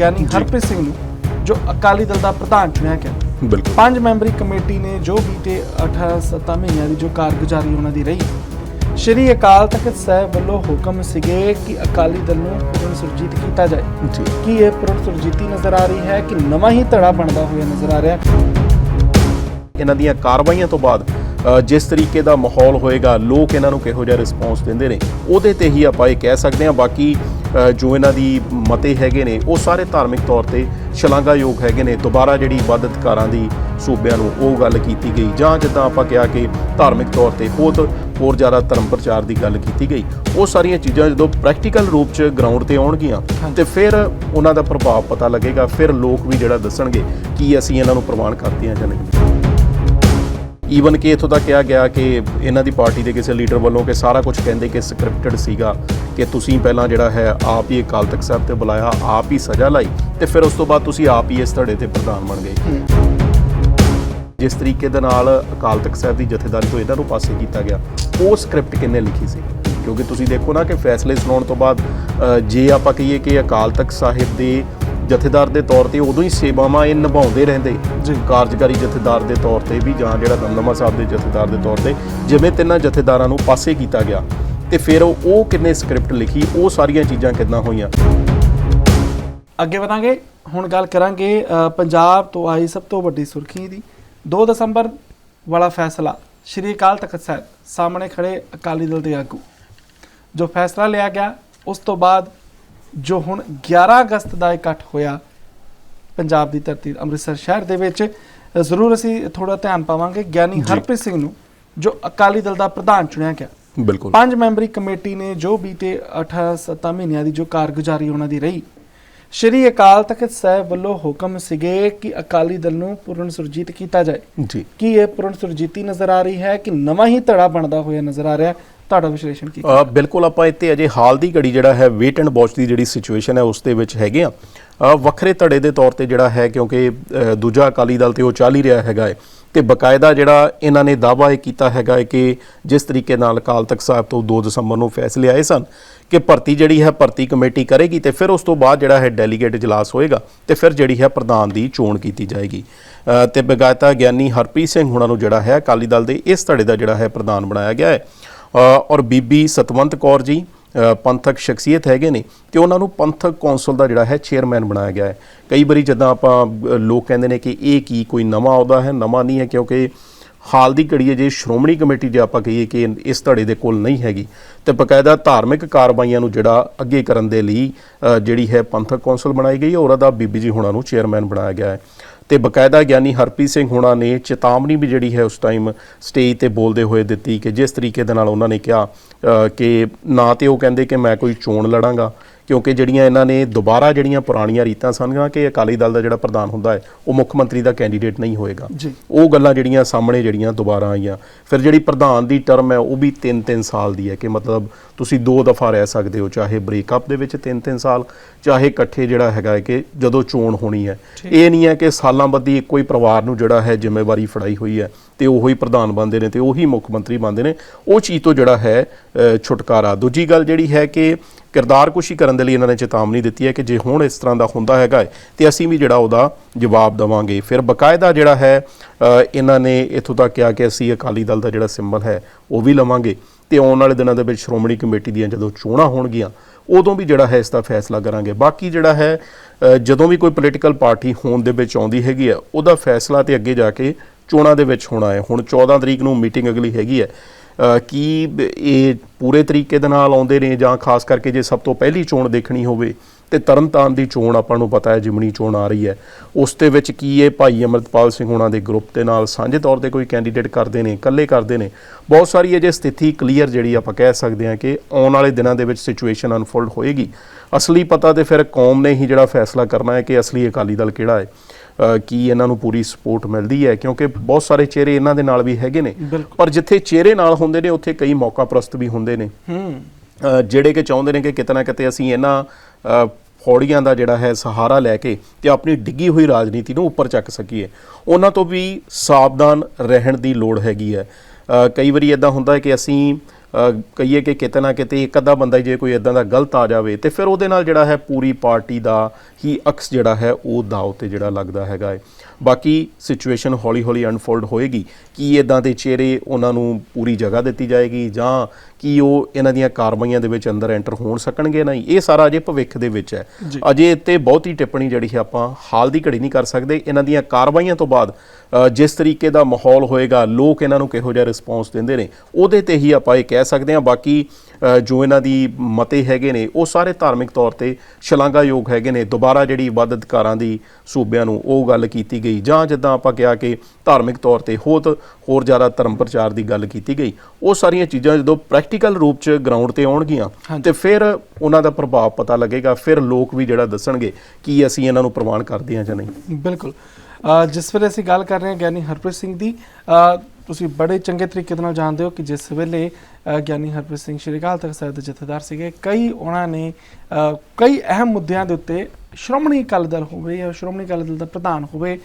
ਗਿਆਨੀ ਹਰਪ੍ਰੀਤ ਸਿੰਘ ਨੂੰ ਜੋ ਅਕਾਲੀ ਦਲ ਦਾ ਪ੍ਰਧਾਨ ਚੁਣਿਆ ਗਿਆ। ਬਿਲਕੁਲ। ਪੰਜ ਮੈਂਬਰੀ ਕਮੇਟੀ ਨੇ ਜੋ ਬੀਤੇ 18 ਮਹੀਨਿਆਂ ਦੀ ਜੋ ਕਾਰਗੁਜ਼ਾਰੀ ਉਹਨਾਂ ਦੀ ਰਹੀ। ਸ਼੍ਰੀ ਅਕਾਲ ਤਖਤ ਸਾਹਿਬ ਵੱਲੋਂ ਹੁਕਮ ਸੀਗੇ ਕਿ ਅਕਾਲੀ ਦਲ ਨੂੰ ਪੁਰਨ ਸੁਰਜੀਤ ਕੀਤਾ ਜਾਏ। ਜੀ। ਕੀ ਇਹ ਪੁਰਨ ਸੁਰਜੀਤੀ ਨਜ਼ਰ ਆ ਰਹੀ ਹੈ ਕਿ ਨਵਾਂ ਹੀ ਧੜਾ ਬਣਦਾ ਹੋਇਆ ਨਜ਼ਰ ਆ ਰਿਹਾ? ਇਹਨਾਂ ਦੀਆਂ ਕਾਰਵਾਈਆਂ ਤੋਂ ਬਾਅਦ ਜਿਸ ਤਰੀਕੇ ਦਾ ਮਾਹੌਲ ਹੋਏਗਾ ਲੋਕ ਇਹਨਾਂ ਨੂੰ ਕਿਹੋ ਜਿਹਾ ਰਿਸਪੌਂਸ ਦਿੰਦੇ ਨੇ ਉਹਦੇ ਤੇ ਹੀ ਆਪਾਂ ਇਹ ਕਹਿ ਸਕਦੇ ਹਾਂ। ਬਾਕੀ ਜੋ ਇਹਨਾਂ ਦੀ ਮਤੇ ਹੈਗੇ ਨੇ ਉਹ ਸਾਰੇ ਧਾਰਮਿਕ ਤੌਰ ਤੇ ਸ਼ਲਾਘਾਯੋਗ ਹੈਗੇ ਨੇ। ਦੁਬਾਰਾ ਜਿਹੜੀ ਵੱਧ ਅਧਿਕਾਰਾਂ ਦੀ ਸੂਬਿਆਂ ਨੂੰ ਉਹ ਗੱਲ ਕੀਤੀ ਗਈ। ਜਾਂ ਜਿੱਦਾਂ ਆਪਾਂ ਕਿਹਾ ਕਿ ਧਾਰਮਿਕ ਤੌਰ ਤੇ ਹੋਰ ਹੋਰ ਜ਼ਿਆਦਾ ਧਰਮ ਪ੍ਰਚਾਰ ਦੀ ਗੱਲ ਕੀਤੀ ਗਈ। ਉਹ ਸਾਰੀਆਂ ਚੀਜ਼ਾਂ ਜਦੋਂ ਪ੍ਰੈਕਟੀਕਲ ਰੂਪ 'ਚ ਗਰਾਊਂਡ ਤੇ ਆਉਣਗੀਆਂ ਤੇ ਫਿਰ ਉਹਨਾਂ ਦਾ ਪ੍ਰਭਾਵ ਪਤਾ ਲੱਗੇਗਾ। ਫਿਰ ਲੋਕ ਵੀ ਜਿਹੜਾ ਦੱਸਣਗੇ ਕੀ ਅਸੀਂ ਇਹਨਾਂ ਨੂੰ ਪ੍ਰਮਾਣ ਕਰਦੇ ਹਾਂ ਜਾਂ ਨਹੀਂ। ਈਵਨ ਕਿ ਇਥੋਂ ਤੱਕ ਕਿਹਾ ਗਿਆ ਕਿ ਇਹਨਾਂ ਦੀ ਪਾਰਟੀ ਦੇ ਕਿਸੇ ਲੀਡਰ ਵੱਲੋਂ ਕਿ ਸਾਰਾ ਕੁਝ ਕਹਿੰਦੇ ਕਿ ਸਕ੍ਰਿਪਟਡ ਸੀਗਾ ਕਿ ਤੁਸੀਂ ਪਹਿਲਾਂ ਜਿਹੜਾ ਹੈ ਆਪ ਹੀ ਅਕਾਲ ਤਖਤ ਸਾਹਿਬ ਤੇ ਬੁਲਾਇਆ, ਆਪ ਹੀ ਸਜ਼ਾ ਲਾਈ ਤੇ ਫਿਰ ਉਸ ਤੋਂ ਬਾਅਦ ਤੁਸੀਂ ਆਪ ਹੀ ਇਸ ਧੜੇ ਤੇ ਪ੍ਰਧਾਨ ਬਣ ਗਏ। ਜਿਸ ਤਰੀਕੇ ਦੇ ਨਾਲ ਅਕਾਲ ਤਖਤ ਸਾਹਿਬ ਦੀ ਜਥੇਦਾਰੀ ਤੋਂ ਇਹਨਾਂ ਨੂੰ ਪਾਸੇ ਕੀਤਾ ਗਿਆ, ਉਹ ਸਕ੍ਰਿਪਟ ਕਿੰਨੇ ਲਿਖੀ ਸੀ? ਕਿਉਂਕਿ ਤੁਸੀਂ ਦੇਖੋ ਨਾ ਕਿ ਫੈਸਲੇ ਸੁਣਾਉਣ ਤੋਂ ਬਾਅਦ ਜੇ ਆਪਾਂ ਕਹੀਏ ਕਿ ਅਕਾਲ ਤਖਤ ਸਾਹਿਬ ਦੇ ਜਥੇਦਾਰ ਦੇ ਤੌਰ ਤੇ ਉਦੋਂ ਹੀ ਸੇਵਾਵਾਂ ਇਹ ਨਿਭਾਉਂਦੇ ਰਹਿੰਦੇ। ਜੀ। ਕਾਰਜਕਾਰੀ ਜਥੇਦਾਰ ਦੇ ਤੌਰ ਤੇ ਵੀ ਜਾਂ ਜਿਹੜਾ ਦਮਦਮਾ ਸਾਹਿਬ ਦੇ ਜਥੇਦਾਰ ਦੇ ਤੌਰ ਤੇ ਜਿਵੇਂ ਤਿੰਨਾਂ ਜਥੇਦਾਰਾਂ ਨੂੰ ਪਾਸੇ ਕੀਤਾ ਗਿਆ। ਤੇ ਫਿਰ ਉਹ ਉਹ ਕਿੰਨੇ ਸਕ੍ਰਿਪਟ ਲਿਖੀ ਉਹ ਸਾਰੀਆਂ ਚੀਜ਼ਾਂ ਕਿੱਦਾਂ ਹੋਈਆਂ? ਅੱਗੇ ਵਧਾਂਗੇ। ਹੁਣ ਗੱਲ ਕਰਾਂਗੇ ਅ, ਪੰਜਾਬ ਤੋਂ ਆਈ ਸਭ ਤੋਂ ਵੱਡੀ ਸੁਰਖੀ ਦੀ। 2 ਦਸੰਬਰ ਵਾਲਾ ਫੈਸਲਾ ਸ਼੍ਰੀ ਅਕਾਲ ਤਖਤ ਸਾਹਿਬ ਸਾਹਮਣੇ ਖੜੇ ਅਕਾਲੀ ਦਲ ਦੇ ਆਗੂ। ਜੋ ਫੈਸਲਾ ਲਿਆ ਗਿਆ ਉਸ ਤੋਂ ਬਾਅਦ ਜੋ ਹੁਣ 11 ਅਗਸਤ ਦਾ ਇਕੱਠ ਹੋਇਆ ਪੰਜਾਬ ਦੀ ਧਰਤੀ ਅੰਮ੍ਰਿਤਸਰ ਸ਼ਹਿਰ ਦੇ ਵਿੱਚ ਜ਼ਰੂਰ ਅਸੀਂ ਥੋੜਾ ਧਿਆਨ ਪਾਵਾਂਗੇ ਗਿਆਨੀ। ਹਰਪ੍ਰੀਤ ਸਿੰਘ ਨੂੰ ਜੋ ਅਕਾਲੀ ਦਲ ਦਾ ਪ੍ਰਧਾਨ ਚੁਣਿਆ ਗਿਆ ਬਿਲਕੁਲ ਪੰਜ ਮੈਂਬਰੀ ਕਮੇਟੀ ਨੇ ਜੋ ਬੀਤੇ 18 ਮਹੀਨਿਆਂ ਦੀ ਜੋ ਕਾਰਗੁਜ਼ਾਰੀ ਉਹਨਾਂ ਦੀ ਰਹੀ ਸ਼੍ਰੀ ਅਕਾਲ ਤਖਤ ਸਾਹਿਬ ਵੱਲੋਂ ਹੁਕਮ ਸੀਗੇ ਕਿ ਅਕਾਲੀ ਦਲ ਨੂੰ ਪੁਰਨ ਸੁਰਜੀਤ ਕੀਤਾ ਜਾਏ ਜੀ ਕੀ ਇਹ ਪੁਰਨ ਸੁਰਜੀਤੀ ਨਜ਼ਰ ਆ ਰਹੀ ਹੈ ਕਿ ਨਵਾਂ ਹੀ ਧੜਾ ਬਣਦਾ ਹੋਇਆ ਨਜ਼ਰ ਆ ਰਿਹਾ ਹੈ? ਤੁਹਾਡਾ ਵਿਸ਼ਲੇਸ਼ਣ ਕੀ ਬਿਲਕੁਲ ਆਪਾਂ ਇੱਥੇ ਅਜੇ ਹਾਲ ਦੀ ਘੜੀ ਜਿਹੜਾ ਹੈ ਵੇਟ ਐਂਡ ਵਾਚ ਦੀ ਜਿਹੜੀ ਸਿਚੁਏਸ਼ਨ ਹੈ ਉਸ ਦੇ ਵਿੱਚ ਹੈਗੇ ਆ ਵੱਖਰੇ ਧੜੇ ਦੇ ਤੌਰ ਤੇ ਜਿਹੜਾ ਹੈ ਕਿਉਂਕਿ ਦੂਜਾ ਅਕਾਲੀ ਦਲ ਤੇ ਉਹ ਚੱਲ ਹੀ ਰਿਹਾ ਹੈਗਾ ਹੈ ਤੇ ਬਕਾਇਦਾ ਜਿਹੜਾ ਇਹਨਾਂ ਨੇ ਦਾਅਵਾ ਇਹ ਕੀਤਾ ਹੈਗਾ ਹੈ ਕਿ ਜਿਸ ਤਰੀਕੇ ਨਾਲ ਅਕਾਲ ਤਖਤ ਸਾਹਿਬ ਤੋਂ 2 ਦਸੰਬਰ ਨੂੰ ਫੈਸਲੇ ਆਏ ਸਨ ਕਿ ਭਰਤੀ ਜਿਹੜੀ ਹੈ ਭਰਤੀ ਕਮੇਟੀ ਕਰੇਗੀ ਤੇ ਫਿਰ ਉਸ ਤੋਂ ਬਾਅਦ ਜਿਹੜਾ ਹੈ ਡੈਲੀਗੇਟ ਇਜਲਾਸ ਹੋਏਗਾ ਤੇ ਫਿਰ ਜਿਹੜੀ ਹੈ ਪ੍ਰਧਾਨ ਦੀ ਚੋਣ ਕੀਤੀ ਜਾਏਗੀ। ਅ, ਤੇ ਬਗਾਇਤਾ ਗਿਆਨੀ ਹਰਪ੍ਰੀਤ ਸਿੰਘ ਹੁਣਾਂ ਨੂੰ ਜਿਹੜਾ ਹੈ ਅਕਾਲੀ ਦਲ ਦੇ ਇਸ ਧੜੇ ਦਾ ਜਿਹੜਾ ਹੈ ਪ੍ਰਧਾਨ ਬਣਾਇਆ ਗਿਆ ਹੈ। ਔਰ ਬੀਬੀ ਸਤਵੰਤ ਕੌਰ ਜੀ ਪੰਥਕ ਸ਼ਖਸੀਅਤ ਹੈਗੇ ਨੇ ਕਿ ਉਹਨਾਂ ਨੂੰ ਪੰਥਕ ਕੌਂਸਲ ਦਾ ਜਿਹੜਾ ਹੈ ਚੇਅਰਮੈਨ ਬਣਾਇਆ ਗਿਆ ਹੈ। ਕਈ ਵਾਰੀ ਜਦੋਂ ਆਪਾਂ ਲੋਕ ਕਹਿੰਦੇ ਨੇ ਕਿ ਇਹ ਕੀ ਕੋਈ ਨਵਾਂ ਅਹੁਦਾ ਹੈ, ਨਵਾਂ ਨਹੀਂ ਹੈ ਕਿਉਂਕਿ ਹਾਲ ਦੀ ਘੜੀ ਹੈ, ਜੇ ਸ਼੍ਰੋਮਣੀ ਕਮੇਟੀ ਜੇ ਆਪਾਂ ਕਹੀਏ ਕਿ ਇਸ ਧੜੇ ਦੇ ਕੋਲ ਨਹੀਂ ਹੈਗੀ, ਤੇ ਬਕਾਇਦਾ ਧਾਰਮਿਕ ਕਾਰਵਾਈਆਂ ਨੂੰ ਜਿਹੜਾ ਅੱਗੇ ਕਰਨ ਦੇ ਲਈ ਜਿਹੜੀ ਹੈ ਪੰਥਕ ਕੌਂਸਲ ਬਣਾਈ ਗਈ ਹੈ, ਔਰ ਉਹਦਾ ਬੀਬੀ ਜੀ ਹੁਣਾਂ ਨੂੰ ਚੇਅਰਮੈਨ ਬਣਾਇਆ ਗਿਆ ਹੈ। ਤੇ ਬਕਾਇਦਾ ਗਿਆਨੀ ਹਰਪ੍ਰੀਤ ਸਿੰਘ ਹੋਣਾ ਨੇ ਚੇਤਾਵਨੀ ਵੀ ਜਿਹੜੀ ਹੈ ਉਸ ਟਾਈਮ ਸਟੇਜ ਤੇ ਬੋਲਦੇ ਹੋਏ ਦਿੱਤੀ ਕਿ ਜਿਸ ਤਰੀਕੇ ਦੇ ਨਾਲ ਉਹਨਾਂ ਨੇ ਕਿਹਾ ਕਿ ਨਾ ਤੇ ਉਹ ਕਹਿੰਦੇ ਕਿ ਮੈਂ ਕੋਈ ਚੋਣ ਲੜਾਂਗਾ। ਕਿਉਂਕਿ ਜਿਹੜੀਆਂ ਇਹਨਾਂ ਨੇ ਦੁਬਾਰਾ ਜਿਹੜੀਆਂ ਪੁਰਾਣੀਆਂ ਰੀਤਾਂ ਸਨ ਕਿ ਅਕਾਲੀ ਦਲ ਦਾ ਜਿਹੜਾ ਪ੍ਰਧਾਨ ਹੁੰਦਾ ਹੈ ਉਹ ਮੁੱਖ ਮੰਤਰੀ ਦਾ ਕੈਂਡੀਡੇਟ ਨਹੀਂ ਹੋਏਗਾ। ਉਹ ਗੱਲਾਂ ਜਿਹੜੀਆਂ ਸਾਹਮਣੇ ਜਿਹੜੀਆਂ ਦੁਬਾਰਾ ਆਈਆਂ। ਫਿਰ ਜਿਹੜੀ ਪ੍ਰਧਾਨ ਦੀ ਟਰਮ ਹੈ ਉਹ ਵੀ 3-3 ਸਾਲ ਦੀ ਹੈ ਕਿ ਮਤਲਬ ਤੁਸੀਂ ਦੋ ਦਫਾ ਰਹਿ ਸਕਦੇ ਹੋ ਚਾਹੇ ਬ੍ਰੇਕਅਪ ਦੇ ਵਿੱਚ 3-3 ਸਾਲ ਚਾਹੇ ਇਕੱਠੇ ਜਿਹੜਾ ਹੈਗਾ ਕਿ ਜਦੋਂ ਚੋਣ ਹੋਣੀ ਹੈ। ਇਹ ਨਹੀਂ ਹੈ ਕਿ ਸਾਲਾਂ ਬੱਧੀ ਇੱਕੋ ਹੀ ਪਰਿਵਾਰ ਨੂੰ ਜਿਹੜਾ ਹੈ ਜ਼ਿੰਮੇਵਾਰੀ ਫੜਾਈ ਹੋਈ ਹੈ। ਤੇ ਉਹੀ ਪ੍ਰਧਾਨ ਬਣਦੇ ਨੇ ਤੇ ਉਹੀ ਮੁੱਖ ਮੰਤਰੀ ਬਣਦੇ ਨੇ ਉਹ ਚੀਜ਼ ਤੋਂ ਜਿਹੜਾ ਹੈ ਛੁਟਕਾਰਾ। ਦੂਜੀ ਗੱਲ ਜਿਹੜੀ ਹੈ ਕਿ ਕਿਰਦਾਰਕੁਸ਼ੀ ਕਰਨ ਦੇ ਲਈ ਇਹਨਾਂ ਨੇ ਚੇਤਾਵਨੀ ਦਿੱਤੀ ਹੈ ਕਿ ਜੇ ਹੁਣ ਇਸ ਤਰ੍ਹਾਂ ਦਾ ਹੁੰਦਾ ਹੈਗਾ ਹੈ, ਤੇ ਅਸੀਂ ਵੀ ਜਿਹੜਾ ਉਹਦਾ ਜਵਾਬ ਦੇਵਾਂਗੇ। ਫਿਰ ਬਕਾਇਦਾ ਜਿਹੜਾ ਹੈ ਇਹਨਾਂ ਨੇ ਇਥੋਂ ਤੱਕ ਕਿਹਾ ਕਿ ਅਸੀਂ ਅਕਾਲੀ ਦਲ ਦਾ ਜਿਹੜਾ ਸਿੰਬਲ ਹੈ ਉਹ ਵੀ ਲਵਾਂਗੇ। ਤੇ ਆਉਣ ਵਾਲੇ ਦਿਨਾਂ ਦੇ ਵਿੱਚ ਸ਼੍ਰੋਮਣੀ ਕਮੇਟੀ ਦੀਆਂ ਜਦੋਂ ਚੋਣਾਂ ਹੋਣਗੀਆਂ ਉਦੋਂ ਵੀ ਜਿਹੜਾ ਹੈ ਇਸ ਦਾ ਫੈਸਲਾ ਕਰਾਂਗੇ। ਬਾਕੀ ਜਿਹੜਾ ਹੈ ਜਦੋਂ ਵੀ ਕੋਈ ਪੋਲੀਟੀਕਲ ਪਾਰਟੀ ਹੋਣ ਦੇ ਵਿੱਚ ਆਉਂਦੀ ਹੈਗੀ ਹੈ ਉਹਦਾ ਫੈਸਲਾ ਤੇ ਅੱਗੇ ਜਾ ਕੇ ਚੋਣਾਂ ਦੇ ਵਿੱਚ ਹੋਣਾ ਹੈ। ਹੁਣ 14 ਤਰੀਕ ਨੂੰ ਮੀਟਿੰਗ ਅਗਲੀ ਹੈਗੀ ਹੈ। ਕੀ ਇਹ ਪੂਰੇ ਤਰੀਕੇ ਦੇ ਨਾਲ ਆਉਂਦੇ ਨੇ ਜਾਂ ਖਾਸ ਕਰਕੇ ਜੇ ਸਭ ਤੋਂ ਪਹਿਲੀ ਚੋਣ ਦੇਖਣੀ ਹੋਵੇ ਤੇ ਤਰਨਤਾਰਨ ਦੀ ਚੋਣ ਆਪਾਂ ਨੂੰ ਪਤਾ ਹੈ, ਜਿਮਣੀ ਚੋਣ ਆ ਰਹੀ ਹੈ। ਉਸ ਦੇ ਵਿੱਚ ਕੀ ਇਹ ਭਾਈ ਅਮਰਤਪਾਲ ਸਿੰਘ ਹੋਣਾ ਦੇ ਗਰੁੱਪ ਦੇ ਨਾਲ ਸਾਂਝੇ ਤੌਰ ਤੇ ਕੋਈ ਕੈਂਡੀਡੇਟ ਕਰਦੇ ਨੇ, ਇਕੱਲੇ ਕਰਦੇ ਨੇ? ਬਹੁਤ ਸਾਰੀ ਅਜੇ ਸਥਿਤੀ ਕਲੀਅਰ ਜਿਹੜੀ ਆਪਾਂ ਕਹਿ ਸਕਦੇ ਹਾਂ ਕਿ ਆਉਣ ਵਾਲੇ ਦਿਨਾਂ ਦੇ ਵਿੱਚ ਸਿਚੁਏਸ਼ਨ ਅਨਫੋਲਡ ਹੋਏਗੀ। ਅਸਲੀ ਪਤਾ ਤੇ ਫਿਰ ਕੌਮ ਨੇ ਹੀ ਜਿਹੜਾ ਫੈਸਲਾ ਕਰਨਾ ਹੈ ਕਿ ਅਸਲੀ ਅਕਾਲੀ ਦਲ ਕਿਹੜਾ ਹੈ। ਕੀ ਇਹਨਾਂ ਨੂੰ ਪੂਰੀ ਸਪੋਰਟ ਮਿਲਦੀ ਹੈ ਕਿਉਂਕਿ ਬਹੁਤ ਸਾਰੇ ਚਿਹਰੇ ਇਹਨਾਂ ਦੇ ਨਾਲ ਵੀ ਹੈਗੇ ਨੇ। ਪਰ ਜਿੱਥੇ ਚਿਹਰੇ ਨਾਲ ਹੁੰਦੇ ਨੇ ਉੱਥੇ ਕਈ ਮੌਕਾ ਪ੍ਰਸਤ ਵੀ ਹੁੰਦੇ ਨੇ। ਜਿਹੜੇ ਕਿ ਚਾਹੁੰਦੇ ਨੇ ਕਿ ਕਿਤੇ ਨਾ ਕਿਤੇ ਅਸੀਂ ਇਹਨਾਂ ਫੌੜੀਆਂ ਦਾ ਜਿਹੜਾ ਹੈ ਸਹਾਰਾ ਲੈ ਕੇ ਤੇ ਆਪਣੀ ਡਿੱਗੀ ਹੋਈ ਰਾਜਨੀਤੀ ਨੂੰ ਉੱਪਰ ਚੱਕ ਸਕੀਏ। ਉਹਨਾਂ ਤੋਂ ਵੀ ਸਾਵਧਾਨ ਰਹਿਣ ਦੀ ਲੋੜ ਹੈਗੀ ਹੈ। ਕਈ ਵਾਰੀ ਇਦਾਂ ਹੁੰਦਾ ਹੈ ਕਿ ਅਸੀਂ ਕਹੀਏ ਕਿ ਕਿਤੇ ਨਾ ਕਿਤੇ ਇੱਕ ਅੱਧਾ ਬੰਦਾ ਜੇ ਕੋਈ ਇਦਾਂ ਦਾ ਗਲਤ ਆ ਜਾਵੇ, ਤੇ ਫਿਰ ਉਹਦੇ ਨਾਲ ਜਿਹੜਾ ਹੈ ਪੂਰੀ ਪਾਰਟੀ ਦਾ ਹੀ ਅਕਸ ਜਿਹੜਾ ਹੈ ਉਹ ਦਾਅ ਤੇ ਜਿਹੜਾ ਲੱਗਦਾ ਹੈਗਾ ਹੈ। ਬਾਕੀ ਸਿਚੁਏਸ਼ਨ ਹੌਲੀ ਹੌਲੀ ਅਨਫੋਲਡ ਹੋਏਗੀ। ਕੀ ਇਦਾਂ ਦੇ ਚਿਹਰੇ ਉਹਨਾਂ ਨੂੰ ਪੂਰੀ ਜਗ੍ਹਾ ਦਿੱਤੀ ਜਾਏਗੀ ਜਾਂ ਕੀ ਉਹ ਇਹਨਾਂ ਦੀਆਂ ਕਾਰਵਾਈਆਂ ਦੇ ਵਿੱਚ ਅੰਦਰ ਐਂਟਰ ਹੋਣ ਸਕਣਗੇ ਨਹੀਂ? ਇਹ ਸਾਰਾ ਅਜੇ ਭਵਿੱਖ ਦੇ ਵਿੱਚ ਹੈ। ਅਜੇ ਇੱਥੇ ਬਹੁਤੀ ਟਿੱਪਣੀ ਜਿਹੜੀ ਹੈ ਆਪਾਂ ਹਾਲ ਦੀ ਘੜੀ ਨਹੀਂ ਕਰ ਸਕਦੇ। ਇਹਨਾਂ ਦੀਆਂ ਕਾਰਵਾਈਆਂ ਤੋਂ ਬਾਅਦ ਜਿਸ ਤਰੀਕੇ ਦਾ ਮਾਹੌਲ ਹੋਏਗਾ ਲੋਕ ਇਹਨਾਂ ਨੂੰ ਕਿਹੋ ਜਿਹਾ ਰਿਸਪੌਂਸ ਦਿੰਦੇ ਨੇ ਉਹਦੇ ਤੇ ਹੀ ਆਪਾਂ ਇਹ ਕਹਿ ਸਕਦੇ ਹਾਂ। ਬਾਕੀ ਜੋ ਇਹਨਾਂ ਦੀ ਮਤੇ ਹੈਗੇ ਨੇ ਉਹ ਸਾਰੇ ਧਾਰਮਿਕ ਤੌਰ ਤੇ ਸ਼ਲਾਘਾਯੋਗ ਹੈਗੇ ਨੇ। ਦੁਬਾਰਾ ਜਿਹੜੀ ਵੱਧ ਅਧਿਕਾਰਾਂ ਦੀ ਸੂਬਿਆਂ ਨੂੰ ਉਹ ਗੱਲ ਕੀਤੀ ਗਈ। ਜਾਂ ਜਿੱਦਾਂ ਆਪਾਂ ਕਿਹਾ ਕਿ ਧਾਰਮਿਕ ਤੌਰ ਤੇ ਹੋਰ ਹੋਰ ਜ਼ਿਆਦਾ ਧਰਮ ਪ੍ਰਚਾਰ ਦੀ ਗੱਲ ਕੀਤੀ ਗਈ ਉਹ ਸਾਰੀਆਂ ਚੀਜ਼ਾਂ ਜਦੋਂ ਪ੍ਰੈਕਟੀਕਲ ਰੂਪ 'ਚ ਗਰਾਊਂਡ ਤੇ ਆਉਣਗੀਆਂ। ਤੇ ਫਿਰ ਉਹਨਾਂ ਦਾ ਪ੍ਰਭਾਵ ਪਤਾ ਲੱਗੇਗਾ ਫਿਰ ਲੋਕ ਵੀ ਜਿਹੜਾ ਦੱਸਣਗੇ ਕੀ ਅਸੀਂ ਇਹਨਾਂ ਨੂੰ ਪ੍ਰਮਾਣ ਕਰਦੇ ਹਾਂ ਜਾਂ ਨਹੀਂ। ਬਿਲਕੁਲ। ਜਿਸ ਵੇਲੇ ਅਸੀਂ ਗੱਲ ਕਰ ਰਹੇ ਹਾਂ ਗਿਆਨੀ ਹਰਪ੍ਰੀਤ ਸਿੰਘ ਦੀ ਤੁਸੀਂ ਬੜੇ ਚੰਗੇ ਤਰੀਕੇ ਦੇ ਨਾਲ ਜਾਣਦੇ ਹੋ ਕਿ ਜਿਸ ਵੇਲੇ ਗਿਆਨੀ ਹਰਪ੍ਰੀਤ ਸਿੰਘ ਸ਼੍ਰੀ ਅਕਾਲ ਤਖਤ ਸਾਹਿਬ ਦੇ ਜਥੇਦਾਰ ਸੀਗੇ, ਕਈ ਉਹਨਾਂ ਨੇ ਕਈ ਅਹਿਮ ਮੁੱਦਿਆਂ ਦੇ ਉੱਤੇ ਸ਼੍ਰੋਮਣੀ ਅਕਾਲੀ ਦਲ ਹੋਵੇ ਜਾਂ ਸ਼੍ਰੋਮਣੀ ਅਕਾਲੀ ਦਲ ਦਾ ਪ੍ਰਧਾਨ ਹੋਵੇ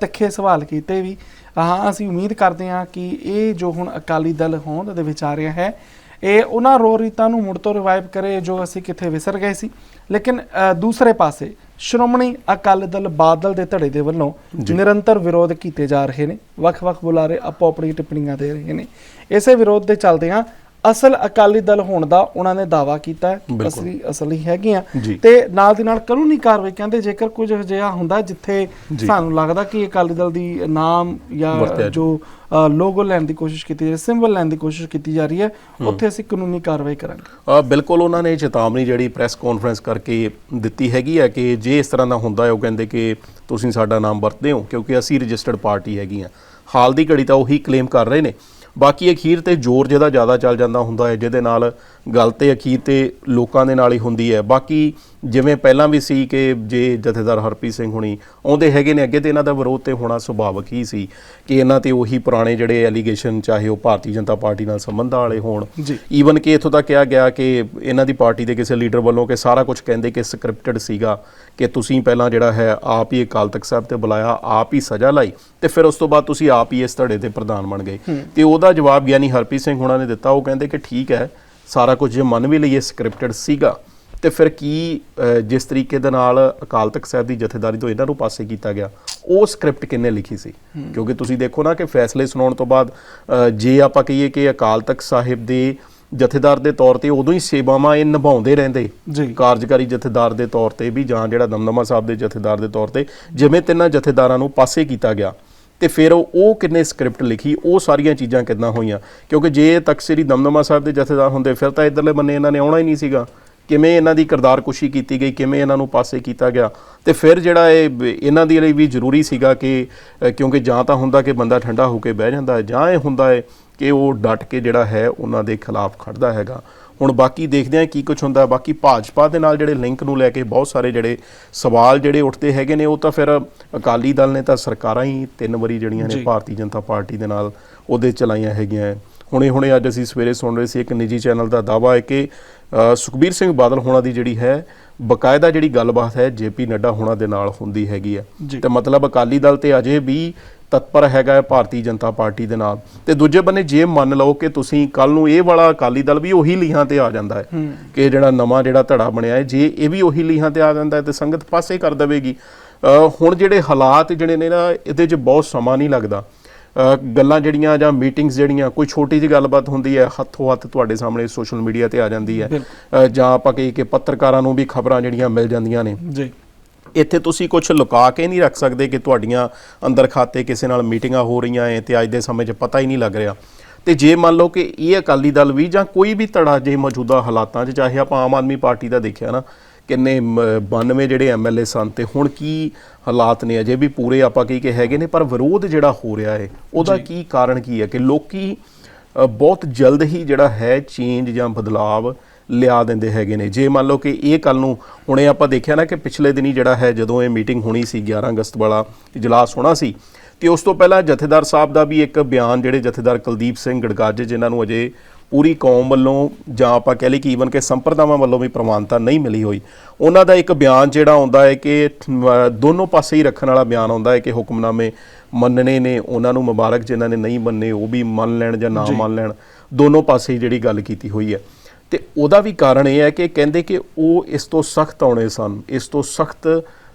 ਤਿੱਖੇ ਸਵਾਲ ਕੀਤੇ ਵੀ। ਹਾਂ, ਅਸੀਂ ਉਮੀਦ ਕਰਦੇ ਹਾਂ ਕਿ ਇਹ ਜੋ ਹੁਣ ਅਕਾਲੀ ਦਲ ਹੋਂਦ ਦੇ ਵਿੱਚ ਆ ਰਿਹਾ ਹੈ ਇਹ ਉਹਨਾਂ ਰੋ ਰੀਤਾਂ ਨੂੰ ਮੁੜ ਤੋਂ ਰਿਵਾਈਵ ਕਰੇ ਜੋ ਅਸੀਂ ਕਿੱਥੇ ਵਿਸਰ ਗਏ ਸੀ। ਲੇਕਿਨ ਦੂਸਰੇ ਪਾਸੇ ਸ਼੍ਰੋਮਣੀ ਅਕਾਲੀ ਦਲ ਬਾਦਲ ਦੇ ਧੜੇ ਦੇ ਵੱਲੋਂ। ਨਿਰੰਤਰ ਵਿਰੋਧ ਕੀਤੇ ਜਾ ਰਹੇ ਨੇ। ਵੱਖ-ਵੱਖ ਬੁਲਾਰੇ ਆਪੋ ਆਪਣੀ ਟਿੱਪਣੀਆਂ ਦੇ ਰਹੇ ਨੇ। ਇਸੇ ਵਿਰੋਧ ਦੇ ਚੱਲਦਿਆਂ ਅਸਲ ਅਕਾਲੀ ਦਲ ਹੋਣ ਦਾ ਉਹਨਾਂ ਨੇ ਦਾਵਾ ਕੀਤਾ ਹੈ ਬਿਲਕੁਲ। ਅਸਲੀ ਅਸਲੀ ਹੈਗੀਆਂ ਜੀ। ਤੇ ਨਾਲ ਦੀ ਨਾਲ ਕਾਨੂੰਨੀ ਕਾਰਵਾਈ ਕਹਿੰਦੇ ਜੇਕਰ ਕੁਝ ਅਜਿਹਾ ਹੁੰਦਾ ਜਿੱਥੇ। ਸਾਨੂੰ ਲੱਗਦਾ ਕਿ ਅਕਾਲੀ ਦਲ ਦੀ ਨਾਮ ਜਾਂ ਜੀ। ਲੋਗੋ ਲੈਣ ਦੀ ਕੋਸ਼ਿਸ਼ ਕੀਤੀ ਜਾ ਰਹੀ ਸਿੰਬਲ ਲੈਣ ਦੀ ਕੋਸ਼ਿਸ਼ ਕੀਤੀ ਜਾ ਰਹੀ ਹੈ ਉੱਥੇ ਅਸੀਂ ਕਾਨੂੰਨੀ ਕਾਰਵਾਈ ਕਰਾਂਗੇ ਬਿਲਕੁਲ ਉਹਨਾਂ ਨੇ ਚੇਤਾਵਨੀ ਜਿਹੜੀ ਪ੍ਰੈਸ ਕਾਨਫਰੰਸ ਕਰਕੇ ਦਿੱਤੀ ਹੈਗੀ ਹੈ ਕਿ ਜੇ ਇਸ ਤਰ੍ਹਾਂ ਦਾ ਹੁੰਦਾ ਹੈ ਉਹ ਕਹਿੰਦੇ ਕਿ ਤੁਸੀਂ ਸਾਡਾ ਨਾਮ ਵਰਤਦੇ ਹੋ ਕਿਉਂਕਿ ਅਸੀਂ ਰਜਿਸਟਰਡ ਪਾਰਟੀ ਹੈਗੀ ਆ ਹਾਲ ਦੀ ਘੜੀ ਤਾਂ ਉਹੀ ਕਲੇਮ ਕਰ ਰਹੇ ਨੇ ਬਾਕੀ ਅਖੀਰ ਤੇ ਜ਼ੋਰ ਜਿਹਦਾ ਜ਼ਿਆਦਾ ਚੱਲ ਜਾਂਦਾ ਹੁੰਦਾ ਹੈ ਜਿਹਦੇ ਨਾਲ ਗੱਲ ਤੇ ਅਖੀਰ ਤੇ ਲੋਕਾਂ ਦੇ ਨਾਲ ਹੀ ਹੁੰਦੀ ਹੈ। ਬਾਕੀ ਜਿਵੇਂ ਪਹਿਲਾਂ ਵੀ ਸੀ ਕਿ ਜੇ ਜਥੇਦਾਰ ਹਰਪ੍ਰੀਤ ਸਿੰਘ ਹੁਣੀ ਆਉਂਦੇ ਹੈਗੇ ਨੇ ਅੱਗੇ ਤੇ ਇਹਨਾਂ ਦਾ ਵਿਰੋਧ ਤੇ ਹੋਣਾ ਸੁਭਾਵਕ ਹੀ ਸੀ ਕਿ ਇਹਨਾਂ ਤੇ ਉਹੀ ਪੁਰਾਣੇ ਜਿਹੜੇ ਐਲੀਗੇਸ਼ਨ ਚਾਹੇ ਉਹ ਭਾਰਤੀ ਜਨਤਾ ਪਾਰਟੀ ਨਾਲ ਸੰਬੰਧਾਂ ਵਾਲੇ ਹੋਣ। ਈਵਨ ਕਿ ਇਥੋਂ ਤੱਕ ਕਿਹਾ ਗਿਆ ਕਿ ਇਹਨਾਂ ਦੀ ਪਾਰਟੀ ਦੇ ਕਿਸੇ ਲੀਡਰ ਵੱਲੋਂ ਕਿ ਸਾਰਾ ਕੁਝ ਕਹਿੰਦੇ ਕਿ ਸਕ੍ਰਿਪਟਡ ਸੀਗਾ ਕਿ ਤੁਸੀਂ ਪਹਿਲਾਂ ਜਿਹੜਾ ਹੈ ਆਪ ਹੀ ਅਕਾਲ ਤਖਤ ਸਾਹਿਬ ਤੇ ਬੁਲਾਇਆ ਆਪ ਹੀ ਸਜ਼ਾ ਲਾਈ ਤੇ ਫਿਰ ਉਸ ਤੋਂ ਬਾਅਦ ਤੁਸੀਂ ਆਪ ਹੀ ਇਸ ਧੜੇ ਤੇ ਪ੍ਰਧਾਨ ਬਣ ਗਏ। ਤੇ ਉਹਦਾ ਜਵਾਬ ਗਿਆਨੀ ਹਰਪ੍ਰੀਤ ਸਿੰਘ ਹੁਣਾਂ ਨੇ ਦਿੱਤਾ। ਉਹ ਕਹਿੰਦੇ ਕਿ ਠੀਕ ਹੈ ਸਾਰਾ ਕੁਝ ਜੇ ਮੰਨ ਵੀ ਲਈਏ ਸਕ੍ਰਿਪਟਡ ਸੀਗਾ ਤੇ ਫਿਰ ਕੀ ਜਿਸ ਤਰੀਕੇ ਦੇ ਨਾਲ ਅਕਾਲ ਤਖਤ ਸਾਹਿਬ ਦੀ ਜਥੇਦਾਰੀ ਤੋਂ ਇਹਨਾਂ ਨੂੰ ਪਾਸੇ ਕੀਤਾ ਗਿਆ ਉਹ ਸਕ੍ਰਿਪਟ ਕਿੰਨੇ ਲਿਖੀ ਸੀ? ਕਿਉਂਕਿ ਤੁਸੀਂ ਦੇਖੋ ਨਾ ਕਿ ਫੈਸਲੇ ਸੁਣਾਉਣ ਤੋਂ ਬਾਅਦ ਜੇ ਆਪਾਂ ਕਹੀਏ ਕਿ ਅਕਾਲ ਤਖਤ ਸਾਹਿਬ ਦੇ ਜਥੇਦਾਰ ਦੇ ਤੌਰ ਤੇ ਉਦੋਂ ਹੀ ਸੇਵਾਵਾਂ ਇਹ ਨਿਭਾਉਂਦੇ ਰਹਿੰਦੇ ਕਾਰਜਕਾਰੀ ਜਥੇਦਾਰ ਦੇ ਤੌਰ ਤੇ ਵੀ ਜਾਂ ਜਿਹੜਾ ਦਮਦਮਾ ਸਾਹਿਬ ਦੇ ਜਥੇਦਾਰ ਦੇ ਤੌਰ ਤੇ ਜਿਵੇਂ ਤਿੰਨਾਂ ਜਥੇਦਾਰਾਂ ਨੂੰ ਪਾਸੇ ਕੀਤਾ ਗਿਆ ਤੇ ਫਿਰ ਉਹ ਉਹ ਕਿੰਨੇ ਸਕ੍ਰਿਪਟ ਲਿਖੀ, ਉਹ ਸਾਰੀਆਂ ਚੀਜ਼ਾਂ ਕਿੱਦਾਂ ਹੋਈਆਂ? ਕਿਉਂਕਿ ਜੇ ਤਖਤ ਸ੍ਰੀ ਦਮਦਮਾ ਸਾਹਿਬ ਦੇ ਜਥੇਦਾਰ ਹੁੰਦੇ, ਫਿਰ ਤਾਂ ਇਧਰਲੇ ਬੰਨੇ ਇਹਨਾਂ ਨੇ ਆਉਣਾ ਹੀ ਨਹੀਂ ਸੀਗਾ। ਕਿਵੇਂ ਇਹਨਾਂ ਦੀ ਕਿਰਦਾਰਕੁਸ਼ੀ ਕੀਤੀ ਗਈ, ਕਿਵੇਂ ਇਹਨਾਂ ਨੂੰ ਪਾਸੇ ਕੀਤਾ ਗਿਆ? ਤੇ ਫਿਰ ਜਿਹੜਾ ਇਹ ਬ- ਇਹਨਾਂ ਦੇ ਲਈ ਵੀ ਜ਼ਰੂਰੀ ਸੀਗਾ ਕਿ ਕਿਉਂਕਿ ਜਾਂ ਤਾਂ ਹੁੰਦਾ ਕਿ ਬੰਦਾ ਠੰਡਾ ਹੋ ਕੇ ਬਹਿ ਜਾਂਦਾ ਹੈ, ਜਾਂ ਇਹ ਹੁੰਦਾ ਹੈ ਕਿ ਉਹ ਡਟ ਕੇ ਜਿਹੜਾ ਹੈ ਉਹਨਾਂ ਦੇ ਖਿਲਾਫ ਖੜਦਾ ਹੈਗਾ। ਹੁਣ ਬਾਕੀ ਦੇਖਦੇ ਹਾਂ ਕੀ ਕੁਝ ਹੁੰਦਾ। ਬਾਕੀ ਭਾਜਪਾ ਦੇ ਨਾਲ ਜਿਹੜੇ ਲਿੰਕ ਨੂੰ ਲੈ ਕੇ ਬਹੁਤ ਸਾਰੇ ਜਿਹੜੇ ਸਵਾਲ ਜਿਹੜੇ ਉੱਠਦੇ ਹੈਗੇ ਨੇ ਉਹ ਤਾਂ ਫਿਰ ਅਕਾਲੀ ਦਲ ਨੇ ਤਾਂ ਸਰਕਾਰਾਂ ਹੀ ਤਿੰਨ ਵਾਰੀ ਜਿਹੜੀਆਂ ਨੇ। ਭਾਰਤੀ ਜਨਤਾ ਪਾਰਟੀ ਦੇ ਨਾਲ ਉਹਦੇ ਚਲਾਈਆਂ ਹੈਗੀਆਂ। ਹੁਣੇ ਹੁਣੇ ਅੱਜ ਅਸੀਂ ਸਵੇਰੇ ਸੁਣ ਰਹੇ ਸੀ ਇੱਕ ਨਿੱਜੀ ਚੈਨਲ ਦਾ ਦਾਵਾ ਹੈ ਕਿ ਸੁਖਬੀਰ ਸਿੰਘ ਬਾਦਲ ਹੋਣਾ ਦੀ ਜਿਹੜੀ ਹੈ ਬਕਾਇਦਾ ਜਿਹੜੀ ਗੱਲਬਾਤ ਹੈ ਜੇਪੀ ਨੱਡਾ ਹੋਣਾ ਦੇ ਨਾਲ ਹੁੰਦੀ ਹੈਗੀ ਹੈ। ਤੇ ਮਤਲਬ ਅਕਾਲੀ ਦਲ ਤੇ ਅਜੇ ਵੀ ਤਤਪਰ ਹੈਗਾ ਹੈ ਭਾਰਤੀ ਜਨਤਾ ਪਾਰਟੀ ਦੇ ਨਾਲ। ਤੇ ਦੂਜੇ ਬੰਨੇ ਜੇ ਮੰਨ ਲਓ ਕਿ ਤੁਸੀਂ ਕੱਲ ਨੂੰ ਇਹ ਵਾਲਾ ਅਕਾਲੀ ਦਲ ਵੀ ਉਹੀ ਲੀਹਾਂ ਤੇ ਆ ਜਾਂਦਾ ਹੈ ਕਿ ਜਿਹੜਾ ਨਵਾਂ ਜਿਹੜਾ ਧੜਾ ਬਣਿਆ ਹੈ ਜੇ ਇਹ ਵੀ ਉਹੀ ਲੀਹਾਂ ਤੇ ਆ ਜਾਂਦਾ ਹੈ ਤੇ ਸੰਗਤ ਪਾਸੇ ਕਰ ਦੇਵੇਗੀ। ਹੁਣ ਜਿਹੜੇ ਹਾਲਾਤ ਜਿਹੜੇ ਨੇ ਨਾ ਇਹਦੇ 'ਚ ਬਹੁਤ ਸਮਾਂ ਨਹੀਂ ਲੱਗਦਾ। ਗੱਲਾਂ ਜਿਹੜੀਆਂ ਜਾਂ ਮੀਟਿੰਗਸ ਜਿਹੜੀਆਂ ਕੋਈ ਛੋਟੀ ਜਿਹੀ ਗੱਲਬਾਤ ਹੁੰਦੀ ਹੈ ਹੱਥੋਂ ਹੱਥ ਤੁਹਾਡੇ ਸਾਹਮਣੇ ਸੋਸ਼ਲ ਮੀਡੀਆ ਤੇ ਆ ਜਾਂਦੀ ਹੈ। ਜਾਂ ਆਪਾਂ ਕਹੀਏ ਕਿ ਪੱਤਰਕਾਰਾਂ ਨੂੰ ਵੀ ਖਬਰਾਂ ਜਿਹੜੀਆਂ ਮਿਲ ਜਾਂਦੀਆਂ ਨੇ। ਜੀ। ਇੱਥੇ ਤੁਸੀਂ ਕੁਝ ਲੁਕਾ ਕੇ ਨਹੀਂ ਰੱਖ ਸਕਦੇ ਕਿ ਤੁਹਾਡੀਆਂ ਅੰਦਰ ਖਾਤੇ ਕਿਸੇ ਨਾਲ ਮੀਟਿੰਗਾਂ ਹੋ ਰਹੀਆਂ ਐ ਤੇ ਅੱਜ ਦੇ ਸਮੇਂ 'ਚ ਪਤਾ ਹੀ ਨਹੀਂ ਲੱਗ ਰਿਹਾ। ਤੇ ਜੇ ਮੰਨ ਲਓ ਕਿ ਇਹ ਅਕਾਲੀ ਦਲ ਵੀ ਜਾਂ ਕੋਈ ਵੀ ਧੜਾ ਜੇ ਮੌਜੂਦਾ ਹਾਲਾਤਾਂ 'ਚ ਚਾਹੇ ਆਪਾਂ ਆਮ ਆਦਮੀ ਪਾਰਟੀ ਦਾ ਦੇਖਿਆ ਨਾ ਕਿੰਨੇ ਮ, 92 ਜਿਹੜੇ ਐਮਐਲਏ ਸਨ ਤੇ ਹੁਣ ਕੀ ਹਾਲਾਤ ਨੇ ਅਜੇ ਵੀ ਪੂਰੇ ਆਪਾਂ ਕੀ ਕਿ ਹੈਗੇ ਨੇ ਪਰ ਵਿਰੋਧ ਜਿਹੜਾ ਹੋ ਰਿਹਾ ਹੈ ਉਹਦਾ ਕੀ ਕਾਰਨ ਕੀ ਹੈ ਕਿ ਲੋਕੀ ਬਹੁਤ ਜਲਦ ਹੀ ਜਿਹੜਾ ਹੈ ਚੇਂਜ ਜਾਂ ਬਦਲਾਵ ਲਿਆ ਦਿੰਦੇ ਹੈਗੇ ਨੇ। ਜੇ ਮੰਨ ਲਓ ਕਿ ਇਹ ਕੱਲ ਨੂੰ ਹੁਣੇ ਆਪਾਂ ਦੇਖਿਆ ਨਾ ਕਿ ਪਿਛਲੇ ਦਿਨੀ ਜਿਹੜਾ ਹੈ ਜਦੋਂ ਇਹ ਮੀਟਿੰਗ ਹੋਣੀ ਸੀ 11 ਅਗਸਤ ਵਾਲਾ ਇਜਲਾਸ ਹੋਣਾ ਸੀ ਤੇ ਉਸ ਤੋਂ ਪਹਿਲਾਂ ਜਥੇਦਾਰ ਸਾਹਿਬ ਦਾ ਵੀ ਇੱਕ ਬਿਆਨ ਜਿਹੜੇ ਜਥੇਦਾਰ ਕੁਲਦੀਪ ਸਿੰਘ ਗੜਗਾਜੇ ਜਿਨ੍ਹਾਂ ਨੂੰ ਅਜੇ ਪੂਰੀ ਕੌਮ ਵੱਲੋਂ ਜਾਂ ਆਪਾਂ ਕਹਿ ਲਈ ਕਿ ਈਵਨ ਕਿ ਸੰਪਰਦਾਵਾਂ ਵੱਲੋਂ ਵੀ ਪ੍ਰਮਾਣਤਾ ਨਹੀਂ ਮਿਲੀ ਹੋਈ ਉਹਨਾਂ ਦਾ ਇੱਕ ਬਿਆਨ ਜਿਹੜਾ ਆਉਂਦਾ ਹੈ ਕਿ ਦੋਨੋਂ ਪਾਸੇ ਹੀ ਰੱਖਣ ਵਾਲਾ ਬਿਆਨ ਆਉਂਦਾ ਹੈ ਕਿ ਹੁਕਮਨਾਮੇ ਮੰਨਣੇ ਨੇ ਉਹਨਾਂ ਨੂੰ ਮੁਬਾਰਕ ਜਿਨ੍ਹਾਂ ਨੇ ਨਹੀਂ ਮੰਨੇ ਉਹ ਵੀ ਮੰਨ ਲੈਣ ਜਾਂ ਨਾ ਮੰਨ ਲੈਣ ਦੋਨੋਂ ਪਾਸੇ ਹੀ ਜਿਹੜੀ ਗੱਲ ਕੀਤੀ ਹੋਈ ਹੈ। ਤੇ ਉਹਦਾ ਵੀ ਕਾਰਨ ਇਹ ਹੈ ਕਿ ਕਹਿੰਦੇ ਕਿ ਉਹ ਇਸ ਤੋਂ ਸਖਤ ਆਉਣੇ ਸਨ, ਇਸ ਤੋਂ ਸਖਤ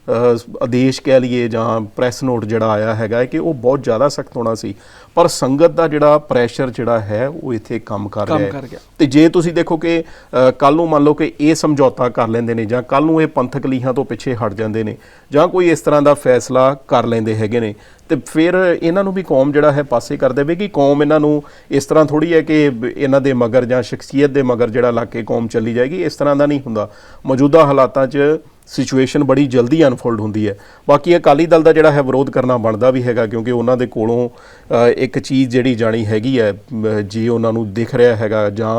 ਆਦੇਸ਼ ਕਹਿ ਲਈਏ ਜਾਂ ਪ੍ਰੈਸ ਨੋਟ ਜਿਹੜਾ ਆਇਆ ਹੈਗਾ ਕਿ ਉਹ ਬਹੁਤ ਜ਼ਿਆਦਾ ਸਖਤ ਹੋਣਾ ਸੀ। ਪਰ ਸੰਗਤ ਦਾ ਜਿਹੜਾ ਪ੍ਰੈਸ਼ਰ ਜਿਹੜਾ ਹੈ ਉਹ ਇੱਥੇ ਕੰਮ ਕਰ ਰਿਹਾ ਹੈ। ਤੇ ਜੇ ਤੁਸੀਂ ਦੇਖੋ ਕਿ ਕੱਲ ਨੂੰ ਮੰਨ ਲਓ ਕਿ ਇਹ ਸਮਝੌਤਾ ਕਰ ਲੈਂਦੇ ਨੇ ਜਾਂ ਕੱਲ ਨੂੰ ਇਹ ਪੰਥਕ ਲੀਹਾਂ ਤੋਂ ਪਿੱਛੇ ਹਟ ਜਾਂਦੇ ਨੇ ਜਾਂ ਕੋਈ ਇਸ ਤਰ੍ਹਾਂ ਦਾ ਫੈਸਲਾ ਕਰ ਲੈਂਦੇ ਹੈਗੇ ਨੇ ਤੇ ਫਿਰ ਇਹਨਾਂ ਨੂੰ ਵੀ ਕੌਮ ਜਿਹੜਾ ਹੈ ਪਾਸੇ ਕਰ ਦੇਵੇਗੀ ਕੌਮ ਇਹਨਾਂ ਨੂੰ ਇਸ ਤਰ੍ਹਾਂ ਥੋੜੀ ਹੈ ਕਿ ਇਹਨਾਂ ਦੇ ਮਗਰ ਜਾਂ ਸ਼ਖਸੀਅਤ ਦੇ ਮਗਰ ਜਿਹੜਾ ਲੱਗ ਕੇ ਕੌਮ ਚੱਲੀ ਜਾਏਗੀ ਇਸ ਤਰ੍ਹਾਂ ਦਾ ਨਹੀਂ ਹੁੰਦਾ। ਮੌਜੂਦਾ ਹਾਲਾਤਾਂ 'ਚ ਸਿਚੁਏਸ਼ਨ ਬੜੀ ਜਲਦੀ ਅਨਫੋਲਡ ਹੁੰਦੀ ਹੈ। ਬਾਕੀ ਅਕਾਲੀ ਦਲ ਦਾ ਜਿਹੜਾ ਹੈ ਵਿਰੋਧ ਕਰਨਾ ਬਣਦਾ ਵੀ ਹੈਗਾ ਕਿਉਂਕਿ ਉਹਨਾਂ ਦੇ ਕੋਲੋਂ ਇੱਕ ਚੀਜ਼ ਜਿਹੜੀ ਜਾਣੀ ਹੈਗੀ ਹੈ ਜੇ ਉਹਨਾਂ ਨੂੰ ਦਿਖ ਰਿਹਾ ਹੈਗਾ ਜਾਂ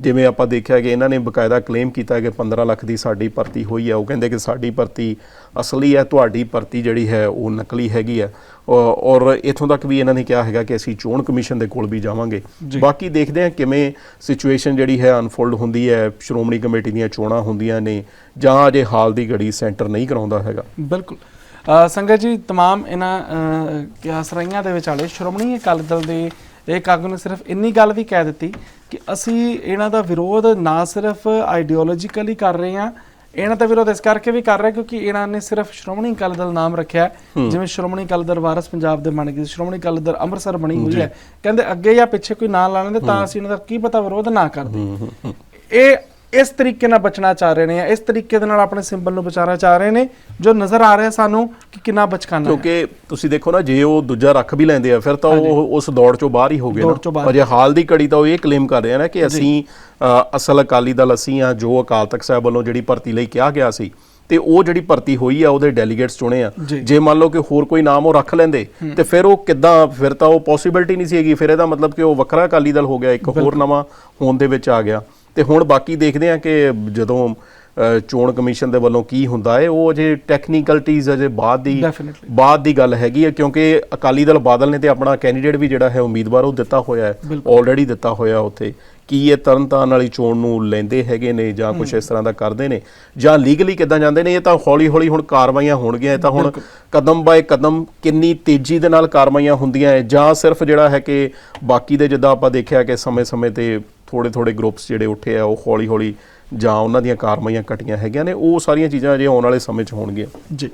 ਜਿਵੇਂ ਆਪਾਂ ਦੇਖਿਆ ਕਿ ਇਹਨਾਂ ਨੇ ਬਕਾਇਦਾ ਕਲੇਮ ਕੀਤਾ ਕਿ 15 ਲੱਖ ਦੀ ਸਾਡੀ ਭਰਤੀ ਹੋਈ ਹੈ, ਉਹ ਕਹਿੰਦੇ ਕਿ ਸਾਡੀ ਭਰਤੀ ਅਸਲੀ ਹੈ ਤੁਹਾਡੀ ਭਰਤੀ ਜਿਹੜੀ ਹੈ ਉਹ ਨਕਲੀ ਹੈਗੀ ਹੈ। ਔਰ ਇਥੋਂ ਤੱਕ ਵੀ ਇਹਨਾਂ ਨੇ ਕਿਹਾ ਹੈਗਾ ਕਿ ਅਸੀਂ ਚੋਣ ਕਮਿਸ਼ਨ ਦੇ ਕੋਲ ਵੀ ਜਾਵਾਂਗੇ। ਬਾਕੀ ਦੇਖਦੇ ਹਾਂ ਕਿਵੇਂ ਸਿਚੁਏਸ਼ਨ ਜਿਹੜੀ ਹੈ ਅਨਫੋਲਡ ਹੁੰਦੀ ਹੈ ਸ਼੍ਰੋਮਣੀ ਕਮੇਟੀ ਦੀਆਂ ਚੋਣਾਂ ਹੁੰਦੀਆਂ ਨੇ ਜਾਂ ਅਜੇ ਹਾਲ ਦੀ ਘੜੀ ਸੈਂਟਰ ਨਹੀਂ ਕਰਾਉਂਦਾ ਹੈਗਾ। ਬਿਲਕੁਲ। ਸੰਗਤ ਜੀ ਤਮਾਮ ਇਹਨਾਂ ਕਿਆਸਰਾਈਆਂ ਦੇ ਵਿਚਾਲੇ ਸ਼੍ਰੋਮਣੀ ਅਕਾਲੀ ਦਲ ਦੇ ਇੱਕ ਆਗੂ ਨੇ ਸਿਰਫ ਇੰਨੀ ਗੱਲ ਵੀ ਕਹਿ ਦਿੱਤੀ ਕਿ ਅਸੀਂ ਇਹਨਾਂ ਦਾ ਵਿਰੋਧ ਨਾ ਸਿਰਫ ਆਈਡੀਓਲੋਜੀਕਲੀ ਕਰ ਰਹੇ ਹਾਂ ਇਹਨਾਂ ਦਾ ਵਿਰੋਧ ਇਸ ਕਰਕੇ ਵੀ ਕਰ ਰਹੇ ਕਿਉਂਕਿ ਇਹਨਾਂ ਨੇ ਸਿਰਫ ਸ਼੍ਰੋਮਣੀ ਅਕਾਲੀ ਦਲ ਨਾਮ ਰੱਖਿਆ। ਜਿਵੇਂ ਸ਼੍ਰੋਮਣੀ ਅਕਾਲੀ ਦਲ ਵਾਰਸ ਪੰਜਾਬ ਦੇ ਬਣ ਗਏ ਸ਼੍ਰੋਮਣੀ ਅਕਾਲੀ ਦਲ ਅੰਮ੍ਰਿਤਸਰ ਬਣੀ ਹੋਈ ਹੈ। ਕਹਿੰਦੇ ਅੱਗੇ ਜਾਂ ਪਿੱਛੇ ਕੋਈ ਨਾਂ ਲਾ ਲੈਂਦੇ ਤਾਂ ਅਸੀਂ ਇਹਨਾਂ ਦਾ ਕੀ ਪਤਾ ਵਿਰੋਧ ਨਾ ਕਰਦੇ। ਇਹ ਇਸ ਤਰੀਕੇ ਨਾਲ ਬਚਣਾ ਚਾਹ ਰਹੇ ਨੇ ਇਸ ਤਰੀਕੇ ਦੇ ਨਾਲ ਆਪਣੇ ਸਿੰਬਲ ਨੂੰ ਬਚਾਉਣਾ ਚਾਹ ਰਹੇ ਨੇ ਜੋ ਨਜ਼ਰ ਆ ਰਿਹਾ ਸਾਨੂੰ ਕਿ ਕਿੰਨਾ ਬਚਕਾਨਾ ਕਿਉਂਕਿ ਤੁਸੀਂ ਦੇਖੋ ਨਾ ਜੇ ਉਹ ਦੂਜਾ ਰੱਖ ਵੀ ਲੈਂਦੇ ਆ ਫਿਰ ਤਾਂ ਉਹ ਉਸ ਦੌੜ ਚੋਂ ਬਾਹਰ ਹੀ ਹੋ ਗਏ ਨਾ ਬਾਹਰ। ਅਜੇ ਹਾਲ ਦੀ ਘੜੀ ਤਾਂ ਉਹ ਇਹ ਕਲੇਮ ਕਰ ਰਹੇ ਆ ਨਾ ਕਿ ਅਸੀਂ ਅਸਲ ਅਕਾਲੀ ਦਲ ਅਸੀਂ ਆ ਜੋ ਅਕਾਲ ਤਖਤ ਸਾਹਿਬ ਵੱਲੋਂ ਜਿਹੜੀ ਭਰਤੀ ਲਈ ਕਿਹਾ ਗਿਆ ਸੀ ਤੇ ਉਹ ਜਿਹੜੀ ਭਰਤੀ ਹੋਈ ਆ ਉਹਦੇ ਡੈਲੀਗੇਟਸ ਚੁਣੇ ਆ। ਜੀ। ਜੇ ਮੰਨ ਲਓ ਕਿ ਹੋਰ ਕੋਈ ਨਾਮ ਉਹ ਰੱਖ ਲੈਂਦੇ ਤੇ ਫਿਰ ਉਹ ਕਿੱਦਾਂ ਫਿਰ ਤਾਂ ਉਹ ਪੋਸੀਬਿਲਟੀ ਨਹੀਂ ਸੀ ਹੈਗੀ। ਫਿਰ ਇਹਦਾ ਮਤਲਬ ਕਿ ਉਹ ਵੱਖਰਾ ਅਕਾਲੀ ਦਲ ਹੋ ਗਿਆ ਇੱਕ ਹੋਰ ਨਵਾਂ ਹੋਂਦ ਦੇ ਵਿੱਚ ਆ ਗਿਆ। ਤੇ ਹੁਣ ਬਾਕੀ ਦੇਖਦੇ ਆ ਕਿ ਜਦੋਂ ਚੋਣ ਕਮਿਸ਼ਨ ਦੇ ਵੱਲੋਂ ਕੀ ਹੁੰਦਾ ਹੈ ਉਹ ਅਜੇ ਟੈਕਨੀਕਲਟੀਜ਼ ਅਜੇ ਬਾਅਦ ਦੀ. ਬਾਅਦ ਦੀ ਗੱਲ ਹੈਗੀ ਹੈ ਕਿਉਂਕਿ ਅਕਾਲੀ ਦਲ ਬਾਦਲ ਨੇ ਤੇ ਆਪਣਾ ਕੈਂਡੀਡੇਟ ਵੀ ਜਿਹੜਾ ਹੈ ਉਮੀਦਵਾਰ ਉਹ ਦਿੱਤਾ ਹੋਇਆ ਹੈ। ਆਲਰੇਡੀ ਦਿੱਤਾ ਹੋਇਆ ਉੱਥੇ। ਕੀ ਇਹ ਤਰਨਤਾਰਨ ਵਾਲੀ ਚੋਣ ਨੂੰ ਲੈਂਦੇ ਹੈਗੇ ਨੇ ਜਾਂ ਕੁਝ ਇਸ ਤਰ੍ਹਾਂ ਦਾ ਕਰਦੇ ਨੇ? ਜਾਂ ਲੀਗਲੀ ਕਿੱਦਾਂ ਜਾਂਦੇ ਨੇ? ਇਹ ਤਾਂ ਹੌਲੀ ਹੌਲੀ ਹੁਣ ਕਾਰਵਾਈਆਂ ਹੋਣਗੀਆਂ ਇਹ ਤਾਂ ਹੁਣ ਕਦਮ ਬਾਏ ਕਦਮ ਕਿੰਨੀ ਤੇਜ਼ੀ ਦੇ ਨਾਲ ਕਾਰਵਾਈਆਂ ਹੁੰਦੀਆਂ ਹੈ ਜਾਂ ਸਿਰਫ ਜਿਹੜਾ ਹੈ ਕਿ ਬਾਕੀ ਦੇ ਜਿੱਦਾਂ ਆਪਾਂ ਦੇਖਿਆ ਕਿ ਸਮੇਂ-ਸਮੇਂ ਤੇ ਥੋੜੇ ਥੋੜੇ ਗਰੁੱਪਸ ਜਿਹੜੇ ਉੱਠੇ ਆ, ਉਹ ਹੌਲੀ ਹੌਲੀ ਜਾਂ ਉਹਨਾਂ ਦੀਆਂ ਕਾਰਵਾਈਆਂ ਘਟੀਆਂ ਹੈਗੀਆਂ ਨੇ, ਉਹ ਸਾਰੀਆਂ ਚੀਜ਼ਾਂ ਅਜੇ ਆਉਣ ਵਾਲੇ ਸਮੇਂ 'ਚ ਹੋਣਗੀਆਂ। ਜੀ।